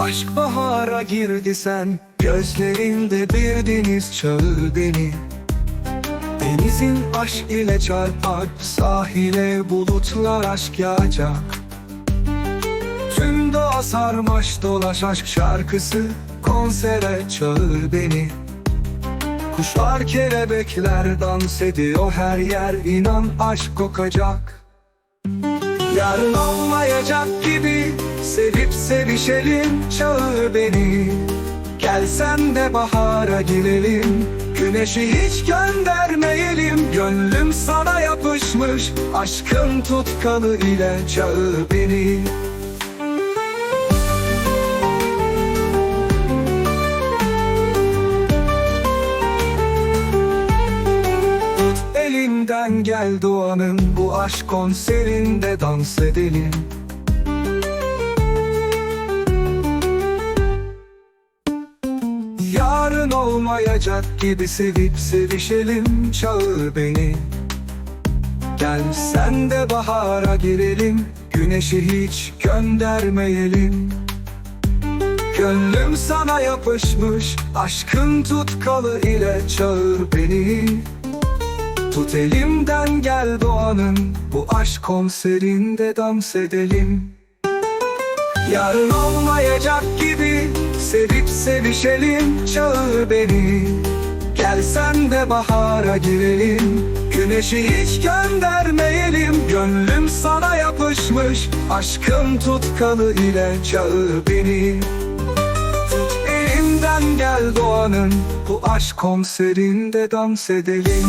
Aşk bahara girdi sen Gözlerinde bir deniz çağır beni. Denizin aşk ile çarpar Sahile bulutlar aşk yağacak. Tüm doğa sarmaş dolaş aşk şarkısı Konsere çağır beni. Kuşlar kelebekler dans ediyor her yer inan aşk kokacak. Yarın olmayacak gibi Sevip sevişelim çağır beni. Gelsen de bahara girelim. Güneşi hiç göndermeyelim. Gönlüm sana yapışmış. Aşkın tutkalı ile çağır beni. Elimden gel doğanın. Bu aşk konserinde dans edelim olmayacak gibi sevip sevişelim Çağır beni. Gel sen de bahara girelim Güneşi hiç göndermeyelim. Gönlüm sana yapışmış Aşkın tutkalı ile çağır beni. Tut elimden gel doğanın Bu aşk konserinde dans edelim. Yarın olmayacak gibi Sevip sevişelim çağır beni. Gelsen de bahara girelim. Güneşi hiç göndermeyelim. Gönlüm sana yapışmış. Aşkın tutkalı ile çağır beni. Tut elimden gel doğanın. Bu aşk konserinde dans edelim